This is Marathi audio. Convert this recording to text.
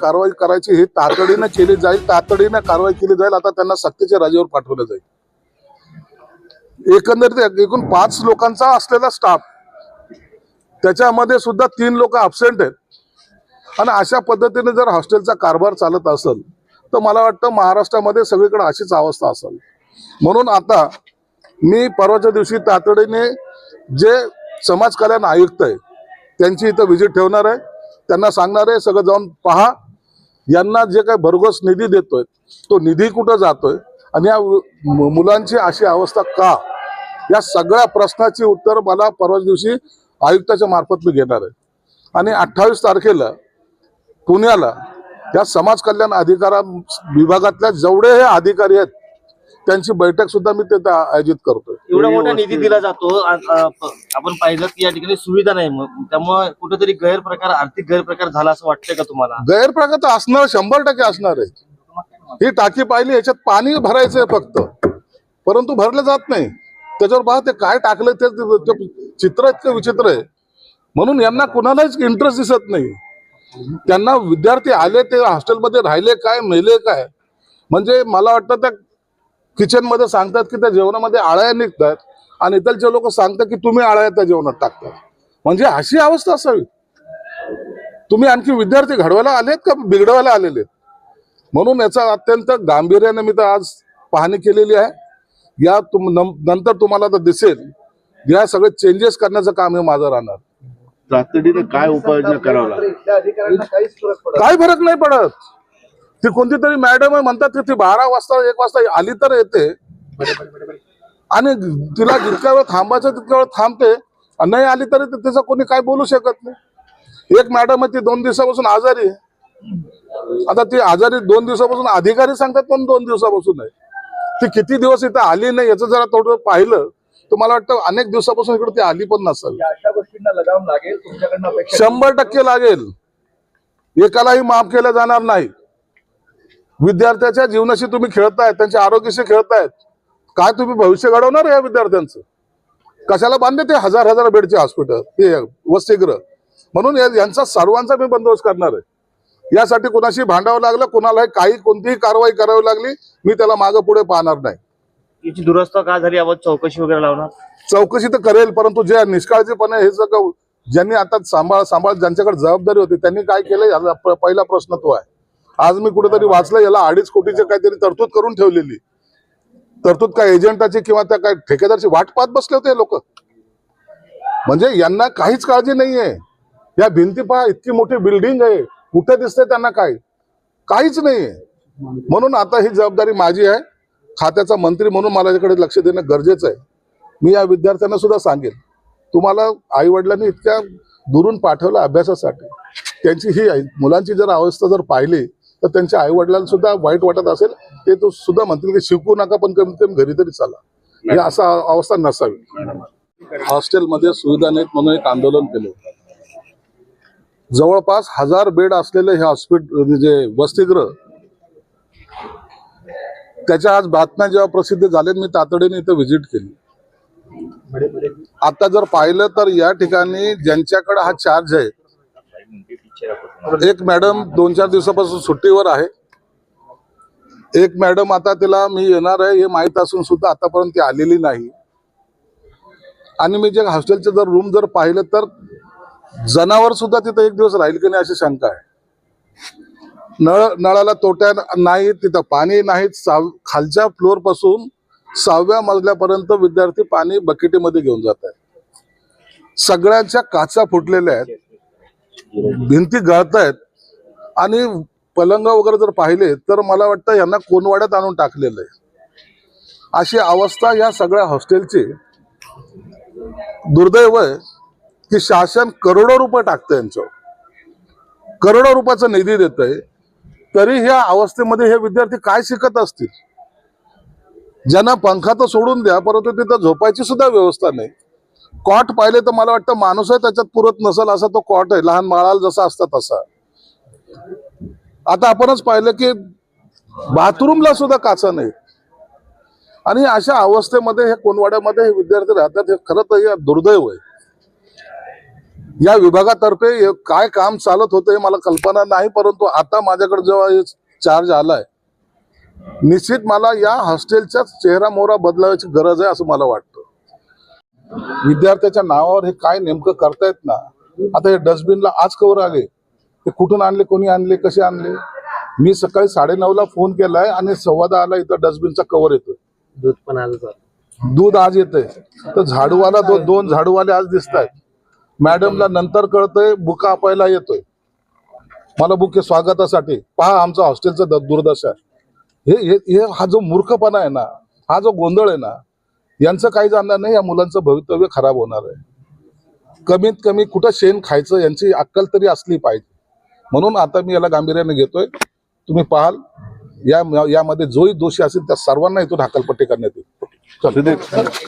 कारवाई करायची ही तातडीनं केली जाईल तातडीनं कारवाई केली जाईल आता त्यांना सक्तीच्या रजेवर पाठवलं जाईल. एकंदरीत एकूण पाच लोकांचा असलेला स्टाफ त्याच्यामध्ये सुद्धा तीन लोक अबसेंट आहेत. आणि अशा पद्धतीने जर हॉस्टेलचा कारभार चालत असेल तर मला वाटतं महाराष्ट्रामध्ये सगळीकडे अशीच अवस्था असेल. म्हणून आता मी परवाच्या दिवशी तातडीने जे समाज कल्याण आयुक्त आहे त्यांची इथं व्हिजिट ठेवणार आहे. त्यांना सांगणार आहे सगळं जाऊन पहा. यांना जे काही भरघोस निधी देतोय तो निधी कुठं जातोय? आणि या मुलांची अशी अवस्था का? या सगळ्या प्रश्नाची उत्तर मला परवा दिवशी आयुक्ताच्या मार्फत मी घेणार आहे. आणि अठ्ठावीस तारखेला पुण्याला या समाज कल्याण अधिकारा विभागातल्या जेवढे हे अधिकारी आहेत त्यांची बैठक सुद्धा मी तिथे आयोजित करतोय. एवढा मोठा निधी दिला जातो. आ- आ- प- आपण पाहिलं की या ठिकाणी सुविधा नाही. मग त्यामुळे कुठेतरी गैरप्रकार आर्थिक गैरप्रकार झाला असं वाटतंय का तुम्हाला? गैरप्रकार तर असणार शंभर टक्के असणार आहे. ही टाकी पाहिली याच्यात पाणी भरायचंय फक्त. परंतु भरलं जात नाही. त्याच्यावर पहा ते काय टाकलं ते ते चित्र इतकं विचित्र आहे. म्हणून यांना कुणालाच इंटरेस्ट दिसत नाही. त्यांना विद्यार्थी आले ते हॉस्टेलमध्ये राहिले काय मेले काय? म्हणजे मला वाटतं त्या किचनमध्ये सांगतात की त्या जेवणामध्ये आळ्या निघतात आणि इथलचे लोक सांगतात की तुम्ही आळ्या त्या जेवणात टाकतात म्हणजे अशी अवस्था असावी. तुम्ही आणखी विद्यार्थी घडवायला आलेत का बिघडवायला आलेले? म्हणून याचा अत्यंत गांभीर्याने मी तर आज पाहणी केलेली आहे. या तुम नंतर तुम्हाला तर दिसेल. या सगळे चेंजेस करण्याचं काम हे माझं राहणार. तातडीने काय उपाययोजना करावं लागेल? काय फरक नाही पडत. ती कोणती तरी मॅडम आहे म्हणतात की ती बारा वाजता एक वाजता आली तर येते. आणि तिला जितक्या वेळ थांबायचं तितक्या वेळ थांबते. आणि नाही आली तरी तिचं कोणी काय बोलू शकत नाही. एक मॅडम आहे ती दोन दिवसापासून आजारी आहे. आता ती आजारी दोन दिवसापासून अधिकारी सांगतात पण दोन दिवसापासून आहे ती किती दिवस इथं आली नाही याचं जरा थोडं पाहिलं तर मला वाटतं अनेक दिवसापासून इकडे ती आली पण नसेल. शंभर टक्के लागेल. एकालाही माफ केलं जाणार नाही. विद्यार्थ्याच्या जीवनाशी तुम्ही खेळताय त्यांच्या आरोग्याशी खेळतायत काय तुम्ही भविष्य घडवणार या विद्यार्थ्यांचं? कशाला बांधले ते हजार हजार बेडचे हॉस्पिटल हे वसतिगृह? म्हणून यांचा सर्वांचा मी बंदोबस्त करणार आहे. यासाठी कुणाशी भांडावं लागलं कुणालाही काही कोणतीही कारवाई करावी लागली मी त्याला मागं पुढे पाहणार नाही. याची दुरस्ता का झाली? याबाबत चौकशी वगैरे लावणार? चौकशी तर करेल परंतु जे निष्काळजीपणे हे सगळं ज्यांनी आता सांभाळ सांभाळ ज्यांच्याकडे जबाबदारी होती त्यांनी काय केलं? पहिला प्रश्न तो आहे. आज मी कुठेतरी वाचलं याला अडीच कोटीचे काहीतरी तरतूद करून ठेवलेली. तरतूद काय एजंटाची किंवा त्या काय ठेकेदारची वाट पाहत बसले होते लोक. म्हणजे यांना काहीच काळजी नाहीये. या भिंती पहा इतकी मोठी बिल्डिंग आहे. कुठे दिसते त्यांना काय? काहीच नाहीये. म्हणून आता ही जबाबदारी माझी आहे. खात्याचा मंत्री म्हणून मला याकडे लक्ष देणं गरजेचं आहे. मी या विद्यार्थ्यांना सुद्धा सांगेन तुम्हाला आई वडिलांनी इतक्या दुरून पाठवलं अभ्यासासाठी. त्यांची ही मुलांची जर अवस्था जर पाहिली तर त्यांच्या आई वडिलांना सुद्धा वाईट वाटत असेल. ते तो सुद्धा म्हणतील की शिकू नका पण कमीत कमी घरी तरी चाला. ही असा अवस्था नसावी. हॉस्टेलमध्ये सुविधा नाहीत म्हणून एक आंदोलन केलं. जवळपास हजार बेड असलेले हे हॉस्पिटल म्हणजे वसतिगृह त्याच्या आज बातम्या जेव्हा प्रसिद्ध झाल्या मी तातडीने इथं व्हिजिट केली. आता जर पाहिलं तर या ठिकाणी ज्यांच्याकडे हा चार्ज आहे एक मॅडम दोन चार दिवसापासून सुट्टीवर आहे. एक मॅडम आता तिला मी येणार आहे हे माहीत असून सुद्धा आतापर्यंत ती आलेली नाही. आणि मी जे हॉस्टेलचे जर रूम जर पाहिलं तर जनावर सुद्धा तिथं एक दिवस राहील की नाही अशी शंका आहे. नळ नळाला तोट्या नाही तिथं पाणी नाही साव खालच्या फ्लोअरपासून सहाव्या मजल्यापर्यंत विद्यार्थी पाणी बकेटीमध्ये घेऊन जात आहेत. सगळ्यांच्या काचा फुटलेल्या आहेत. भिंती गळतायत. आणि पलंग वगैरे जर पाहिले तर मला वाटतं यांना कोनवाड्यात आणून टाकलेलं आहे. अशी अवस्था या सगळ्या हॉस्टेलची. दुर्दैव आहे की शासन करोडो रुपये टाकतं यांच्यावर करोडो रुपयाचा निधी देतय. तरी ह्या अवस्थेमध्ये हे विद्यार्थी काय शिकत असतील? ज्यांना पंखा तर सोडून द्या परंतु तिथं झोपायची सुद्धा व्यवस्था नाही. कॉट पाहिले तर मला वाटतं माणूसही त्याच्यात पुरत नसेल असा तो कॉट आहे. लहान माळाला जसा असता तसा. आता आपणच पाहिलं की बाथरूमला सुद्धा काचा नाही. आणि अशा अवस्थेमध्ये हे कोणवाड्यामध्ये हे विद्यार्थी राहतात हे खरं तर हे दुर्दैव आहे. या विभागातर्फे काय काम चालत होतं हे मला कल्पना नाही परंतु आता माझ्याकडे जेव्हा हे चार्ज आलाय निश्चित मला या हॉस्टेलचा चेहरा मोहरा बदलावायची गरज आहे असं मला वाटतं. विद्यार्थ्याच्या नावावर हे काय नेमकं करतायत ना? आता हे डस्टबिनला आज कवर आले. ते कुठून आणले कोणी आणले कसे आणले? मी सकाळी साडेनऊला फोन केलाय आणि सव्वा दहाला इथं डस्टबिनचा कवर येतोय. दूध पण आलं दूध आज येतंय. तर झाडूवाला दो, दोन झाडूवाले आज दिसत आहेत मॅडमला नंतर कळतंय बुका अपायला येतोय. मला बुके स्वागतासाठी. पहा आमचा हॉस्टेलचा दुर्दशा. हे हा जो मूर्खपणा आहे ना हा जो गोंधळ आहे ना यांचं काही जाणार नाही या मुलांचं भवितव्य खराब होणार आहे. कमीत कमी कुठं शेण खायचं यांची अक्कल तरी असली पाहिजे. म्हणून आता मी याला गांभीर्याने घेतोय. तुम्ही पाहाल या यामध्ये जोही दोषी असेल त्या सर्वांना इथून हकलपट्टी करण्यात येईल.